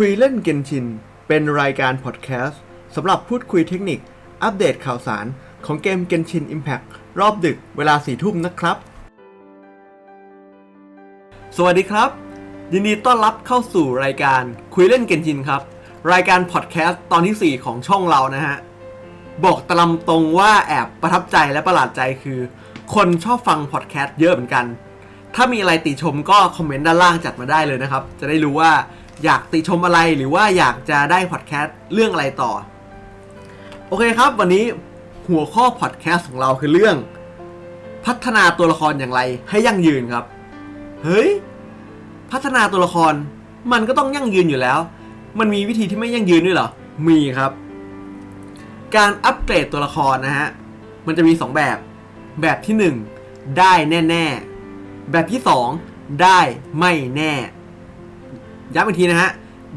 คุยเล่นเกนชิน เป็นรายการพอดแคสต์สำหรับพูดคุยเทคนิค อัปเดตข่าวสารของเกมเกนชิน Impact รอบดึกเวลาสี่ทุ่มนะครับ สวัสดีครับ ยินดีต้อนรับเข้าสู่รายการคุยเล่นเกนชินครับ รายการพอดแคสต์ตอนที่ 4 ของช่องเรานะฮะ บอกตามตรงว่าแอบประทับใจและประหลาดใจคือ คนชอบฟังพอดแคสต์เยอะเหมือนกัน ถ้ามีอะไรติชมก็คอมเมนต์ด้านล่างจัดมาได้เลยนะครับ จะได้รู้ว่า อยากติชมอะไรหรือว่าอยากจะได้พอดแคสต์เรื่องอะไรต่อ โอเคครับ วันนี้หัวข้อพอดแคสต์ของเราคือเรื่อง พัฒนาตัวละครอย่างไรให้ยั่งยืนครับ เฮ้ย พัฒนาตัวละครมันก็ต้องยั่งยืนอยู่แล้ว มันมีวิธีที่ไม่ยั่งยืนด้วยเหรอ มีครับ การอัปเกรดตัวละครนะฮะ มันจะมี 2 แบบ แบบที่ 1 ได้แน่ ๆ แบบที่ 2 ได้ไม่แน่ ย้ำอีกทีนะฮะ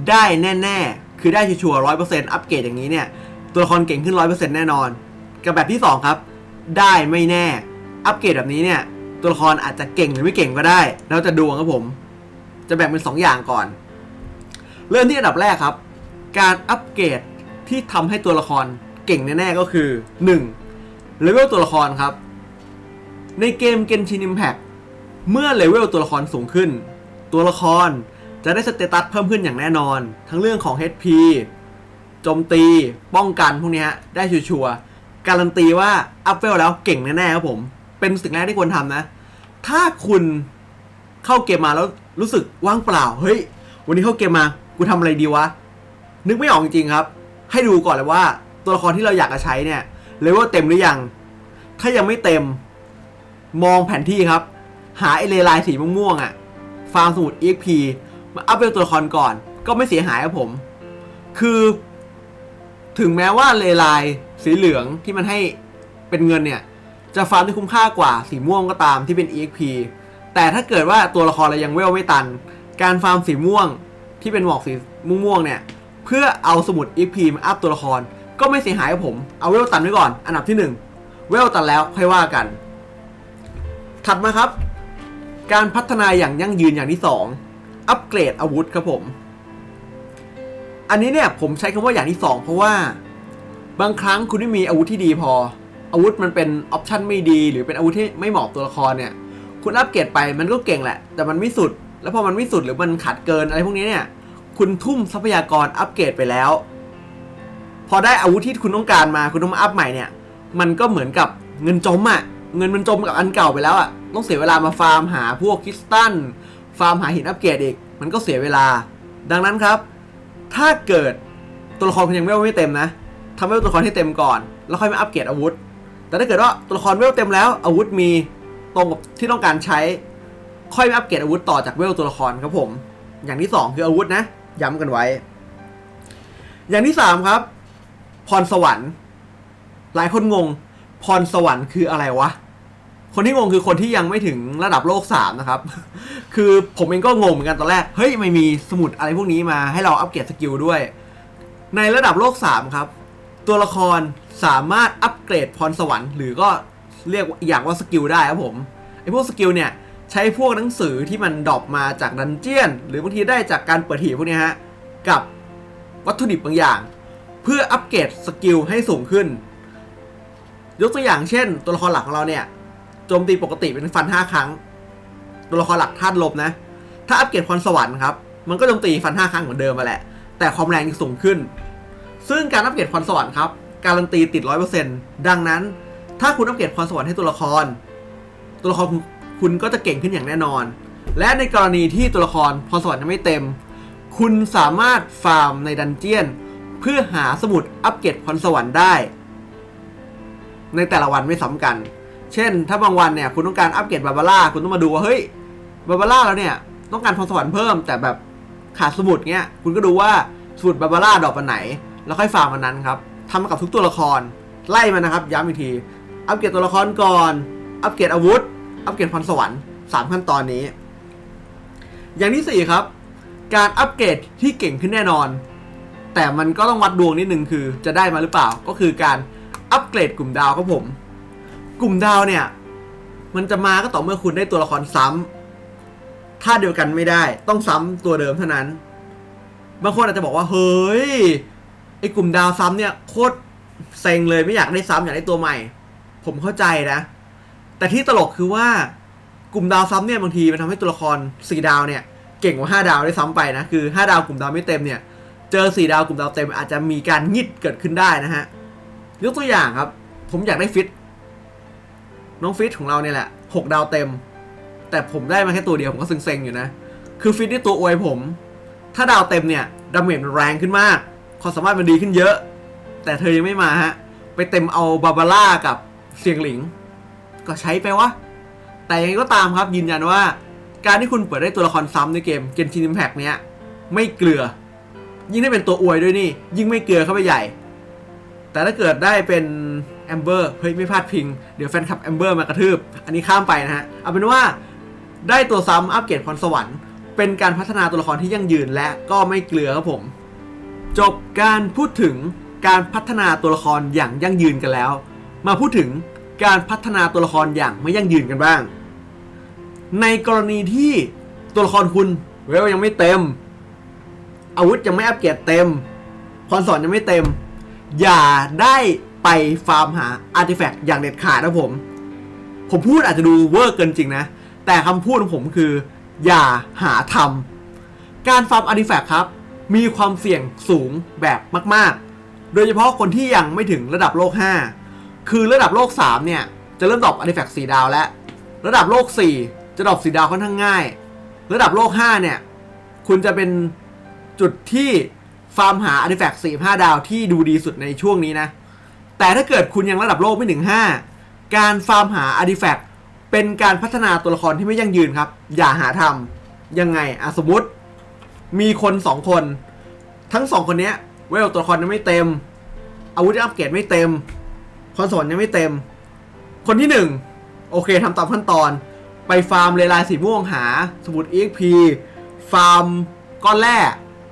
ได้แน่ ๆ คือได้ชัวร์ร้อยเปอร์เซ็นต์อัปเกรดอย่างนี้เนี่ย ตัวละครเก่งขึ้นร้อยเปอร์เซ็นต์แน่นอน กับแบบที่ 2 ครับ ได้ไม่แน่ อัปเกรดแบบนี้เนี่ย ตัวละครอาจจะเก่งหรือไม่เก่งก็ได้ แล้วจะดวงครับผม จะแบ่งเป็น 2 อย่างก่อน เริ่มที่อันดับแรกครับ การอัปเกรดที่ทำให้ตัวละครเก่งแน่ๆก็คือ 1. เลเวลตัวละครครับ ในเกม Genshin Impact เมื่อเลเวลตัวละครสูงขึ้น ตัวละคร จะได้สเตตัสเพิ่มขึ้นอย่างแน่นอน ทั้งเรื่องของ HP โจมตี ป้องกันพวกนี้ได้ชัวร์การันตีว่าอัพเวลแล้วเก่งแน่ๆครับผม เป็นสิ่งแรกที่ควรทำนะ ถ้าคุณเข้าเกมมาแล้วรู้สึกว่างเปล่า เฮ้ย วันนี้เข้าเกมมา กูทำอะไรดีวะ นึกไม่ออกจริงๆครับ ให้ดูก่อนเลยว่า ตัวละครที่เราอยากจะใช้เนี่ยเลเวลเต็มหรือยัง ถ้ายังไม่เต็ม มองแผนที่ครับ หาไอเลไลน์สีม่วงๆอะ่ะ ฟาร์มสมุด EXP มาอัพเวลตัวละครก่อน ก็ไม่เสียหายครับผม คือ ถึงแม้ว่าเลไลสีเหลืองที่มันให้เป็นเงินเนี่ย จะฟาร์มได้คุ้มค่ากว่าสีม่วงก็ตามที่เป็น EXP แต่ถ้าเกิดว่าตัวละครเรายังเวลไม่ตัน การฟาร์มสีม่วงที่เป็นหมอกสีม่วงๆเนี่ย เพื่อเอาสมุด EXP มาอัพตัวละคร ก็ไม่เสียหายครับผมเอาเวลตันไว้ก่อน อันดับที่ 1 เวลตันแล้วค่อยว่ากัน ถัดมาครับ การพัฒนาอย่างยั่งยืนอย่างที่ 2 อัปเกรดอาวุธครับผม อันนี้เนี่ยผมใช้คำว่าอย่างที่ 2 เพราะว่าบางครั้งคุณไม่มีอาวุธที่ดีพอ อาวุธมันเป็นออปชันไม่ดี หรือเป็นอาวุธที่ไม่เหมาะตัวละครเนี่ย คุณอัปเกรดไปมันก็เก่งแหละ แต่มันไม่สุด แล้วพอมันไม่สุดหรือมันขาดเกินอะไรพวกนี้เนี่ย คุณทุ่มทรัพยากรอัปเกรดไปแล้ว พอได้อาวุธที่คุณต้องการมาคุณต้องมาอัพใหม่เนี่ย มันก็เหมือนกับเงินจมอะ่ะ เงินมันจมกับอันเก่าไปแล้วอะ่ะ ต้องเสียเวลามาฟาร์มหาพวกคริสตัล ฟาร์มหาหินอัปเกรดอีก มันก็เสียเวลา ดังนั้นครับ ถ้าเกิดตัวละครคุณยังเวลไม่เต็มนะทำให้ตัวละครให้เต็มก่อน แล้วค่อยมาอัปเกรดอาวุธ แต่ถ้าเกิดว่าตัวละครเวลเต็มแล้ว อาวุธมีตรงกับที่ต้องการใช้ ค่อยมาอัปเกรดอาวุธต่อจากเวลตัวละครครับผม อย่างที่สองคืออาวุธนะ ย้ำกันไว้ อย่างที่สามครับ พรสวรรค์ หลายคนงง พรสวรรค์คืออะไรวะ คนที่งงคือคนที่ยังไม่ถึงระดับโลกสามนะครับ คือผมเองก็งงเหมือนกันตอนแรก เฮ้ยไม่มีสมุดอะไรพวกนี้มาให้เราอัปเกรดสกิลด้วย ในระดับโลก 3 ครับ ตัวละครสามารถอัปเกรดพรสวรรค์หรือก็เรียกอย่างว่าสกิลได้ครับผมไอพวกสกิลเนี่ยใช้พวกหนังสือที่มันดรอปมาจากดันเจียน หรือบางทีได้จากการเปิดหีบพวกนี้ฮะกับวัตถุดิบบางอย่าง เพื่ออัปเกรดสกิลให้สูงขึ้น ยกตัวอย่างเช่น ตัวละครหลักของเราเนี่ย โจมตีปกติเป็นฟัน 5 ครั้ง ตัวละครหลักธาตุลมนะ ถ้าอัปเกรดพรสวรรค์ครับ มันก็โจมตีฟัน 5 ครั้งเหมือนเดิมมาแหละ แต่ความแรงจะสูงขึ้น ซึ่งการอัปเกรดพรสวรรค์ครับการันตีติด 100%ดังนั้น ถ้าคุณอัปเกรดพรสวรรค์ให้ตัวละคร ตัวละครคุณคุณก็จะเก่งขึ้นอย่างแน่นอน และในกรณีที่ตัวละครพรสวรรค์ยังไม่เต็ม คุณสามารถฟาร์มในดันเจียน เพื่อหาสมุดอัปเกรดพรสวรรค์ได้ ในแต่ละวันไม่ซ้ำกัน เช่น ถ้าบางวันเนี่ยคุณต้องการอัปเกรดบาบาร่าคุณต้องมาดูว่าเฮ้ยบาบาร่าแล้วเนี่ยต้องการพรสวรรค์เพิ่มแต่แบบขาดสมุดเงี้ยคุณก็ดูว่าสมุดบาบาร่าดอกปันไหน แล้วค่อยฟาร์มมันนั้นครับทำกับทุกตัวละครไล่มันนะครับ ย้ำอีกที อัปเกรดตัวละครก่อน อัปเกรดอาวุธ อัปเกรดพรสวรรค์สามขั้นตอนนี้ อย่างที่สี่ครับ การอัปเกรดที่เก่งขึ้นแน่นอน แต่มันก็ต้องวัดดวงนิดนึงคือจะได้มาหรือเปล่าก็คือการอัปเกรดกลุ่มดาวครับผม กลุ่มดาวเนี่ย มันจะมาก็ต่อเมื่อคุณได้ตัวละครซ้ำถ้าเดียวกันไม่ได้ต้องซ้ำตัวเดิมเท่านั้น บางคนอาจจะบอกว่า เฮ้ยไอ้กลุ่มดาวซ้ำเนี่ยโคตรเซ็งเลยไม่อยากได้ซ้ำอยากได้ตัวใหม่ ผมเข้าใจนะ แต่ที่ตลกคือว่ากลุ่มดาวซ้ำเนี่ยบางทีมันทำให้ตัวละครสี่ดาวเนี่ย เก่งกว่าห้าดาวได้ซ้ำไปนะคือห้าดาวกลุ่มดาวไม่เต็มเนี่ย เจอสี่ดาวกลุ่มดาวเต็มอาจจะมีการงิดเกิดขึ้นได้นะฮะยกตัวอย่างครับ ผมอยากได้ฟิต น้องฟิตของเราเนี่ยแหละหกดาวเต็ม แต่ผมได้มาแค่ตัวเดียวผมก็เซ็งๆอยู่นะ คือฟิตนี่ตัวอวยผม ถ้าดาวเต็มเนี่ยดาเมจมันแรงขึ้นมาก ความสามารถมันดีขึ้นเยอะ แต่เธอยังไม่มาฮะ ไปเต็มเอาบาบาร่ากับเสียงหลิง ก็ใช้ไปวะ แต่ยังไงก็ตามครับยืนยันว่า การที่คุณเปิดได้ตัวละครซ้ำในเกมเกนชินิมแพกเนี้ยไม่เกลือ ยิ่งได้เป็นตัวอวยด้วยนี่ ยิ่งไม่เกลือเข้าไปใหญ่ แต่ถ้าเกิดได้เป็น แอมเบอร์เฮ้ยไม่พลาดพิง เดี๋ยวแฟนคลับแอมเบอร์มากระทืบ อันนี้ข้ามไปนะฮะ เอาเป็นว่าได้ตัวซ้ำอัปเกรดพรสวรรค์ เป็นการพัฒนาตัวละครที่ยั่งยืนและก็ไม่เกลือครับผม จบการพูดถึงการพัฒนาตัวละครอย่างยั่งยืนกันแล้ว มาพูดถึงการพัฒนาตัวละครอย่างไม่ยั่งยืนกันบ้าง ในกรณีที่ตัวละครคุณเวลยังไม่เต็ม อาวุธยังไม่อัปเกรดเต็มพรสวรรค์ยังไม่เต็ม อย่าได้ ไปฟาร์มหาอาร์ติแฟกต์อย่างเด็ดขาดนะผม ผมพูดอาจจะดูเวอร์เกินจริงนะ แต่คำพูดของผมคือ อย่าหาทำการฟาร์มอาร์ติแฟกต์ครับ มีความเสี่ยงสูงแบบมาก ๆ โดยเฉพาะคนที่ยังไม่ถึงระดับโลก 5 คือระดับโลก 3 เนี่ย จะเริ่มดรอปอาร์ติแฟกต์4ดาวแล้ว ระดับโลก 4 จะดรอป4ดาวค่อนข้างง่าย ระดับโลก 5 เนี่ย คุณจะเป็นจุดที่ฟาร์มหาอาร์ติแฟกต์4 5 ดาวที่ดูดีสุดในช่วงนี้นะ แต่ถ้าเกิดคุณยังระดับโลกไม่ถึง5การฟาร์มหาอาร์ติแฟกต์เป็นการพัฒนาตัวละครที่ไม่ยั่งยืนครับ อย่าหาทำยังไงอะสมมติ มีคนสองคน ทั้งสองคนเนี้ยเวลตัวละครยังไม่เต็ม อาวุธอัปเกรดไม่เต็มพรสวรรค์ยังไม่เต็ม คนที่หนึ่งโอเคทำตามขั้นตอน ไปฟาร์มเลไลายสีม่วงหา สมุด EXP ฟาร์มก้อนแร่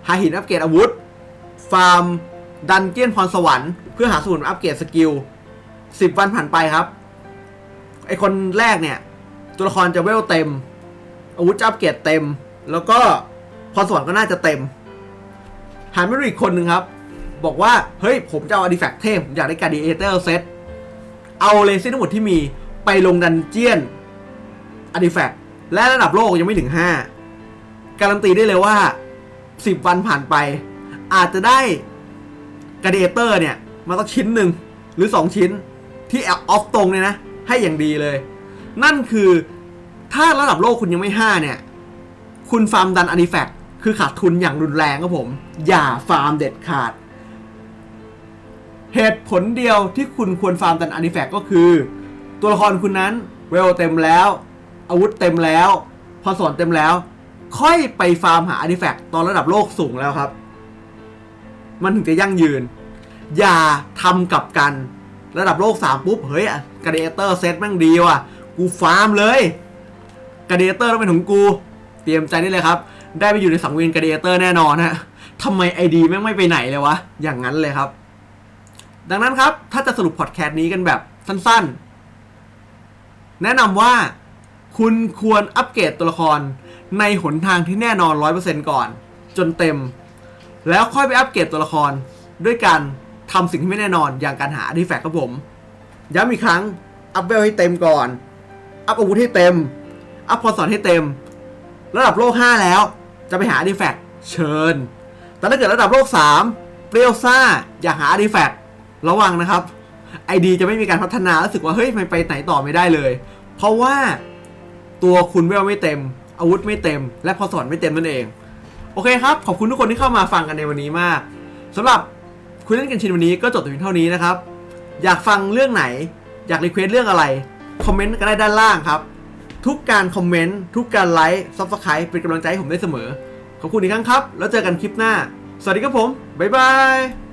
หาหินอัปเกรดอาวุธ ฟาร์มดันเจียนพรสวรรค์ พื่อหาสมุดอัปเกรดสกิลสิบวันผ่านไปครับ ไอคนแรกเนี่ย ตัวละครจะเวลเต็ม อาวุธจะอัปเกรดเต็ม แล้วก็พรสวรรค์ก็น่าจะเต็มหันมาดูอีกคนหนึ่งครับ บอกว่า เฮ้ย ผมจะเอาอาร์ติแฟกต์เทพผมอยากได้การดีเอเตอร์เซตเอาเลนส์ทั้งหมดที่มีไปลงดันเจียนอาร์ติแฟกต์และระดับโลกยังไม่ถึง 5 การันตีได้เลยว่า 10 วันผ่านไป อาจจะได้การดีเอเตอร์เนี่ย มาต้องชิ้นหนึ่งหรือ 2 ชิ้นที่แอออฟตรงเลยนะ ให้อย่างดีเลย นั่นคือถ้าระดับโลกคุณยังไม่ 5 เนี่ย คุณฟาร์มดันอาร์ติแฟกต์คือขาดทุนอย่างรุนแรงครับผม อย่าฟาร์มเด็ดขาด เหตุผลเดียวที่คุณควรฟาร์มดันอาร์ติแฟกต์ก็คือ ตัวละครคุณนั้นเวลเต็มแล้ว อาวุธเต็มแล้วพอสอนเต็มแล้ว ค่อยไปฟาร์มหาอาร์ติแฟกต์ตอนระดับโลกสูงแล้วครับ มันถึงจะยั่งยืน อย่าทำกับกัน ระดับโลก 3 ปุ๊บ เฮ้ยกระเดเตอร์เซตแม่งดีว่ะ กูฟาร์มเลยกระเดเตอร์ต้องเป็นของกู เตรียมใจได้เลยครับ ได้ไปอยู่ในสังเวียนกระเดเตอร์แน่นอนฮะทำไมไอดีแม่งไม่ไปไหนเลยวะ อย่างนั้นเลยครับ ดังนั้นครับ ถ้าจะสรุปพอดแคสต์นี้กันแบบสั้นๆ แนะนำว่าคุณควรอัปเกรดตัวละครในหนทางที่แน่นอน 100%ก่อน จนเต็ม แล้วค่อยไปอัปเกรดตัวละครด้วยการ ทำสิ่งที่ไม่แน่นอนอย่างการหาอาร์ติแฟกต์ครับผม ย้ำอีกครั้ง อัพเวลให้เต็มก่อน อัพอาวุธให้เต็ม อัพพรสวรรค์ให้เต็ม ระดับโลก 5 แล้ว จะไปหาอาร์ติแฟกต์เชิญ แต่ถ้าเกิดระดับโลก 3 เปรี้ยวซ่า อยากหาอาร์ติแฟกต์ระวังนะครับไอดีจะไม่มีการพัฒนารู้สึกว่าเฮ้ยมันไปไหนต่อไม่ได้เลย เพราะว่าตัวคุณเวลไม่เต็ม อาวุธไม่เต็ม และพรสวรรค์ไม่เต็มนั่นเอง โอเคครับ ขอบคุณทุกคนที่เข้ามาฟังกันในวันนี้มากสำหรับ คุยเล่นกันชินวันนี้ก็จบแต่เพียงเท่านี้นะครับ อยากฟังเรื่องไหน อยากรีเควสเรื่องอะไร คอมเมนต์ก็ได้ด้านล่างครับ ทุกการคอมเมนต์ทุกการไลค์ซับสไครป์เป็นกำลังใจให้ผมได้เสมอ ขอบคุณอีกครั้งครับ แล้วเจอกันคลิปหน้า สวัสดีครับผม บ๊ายบาย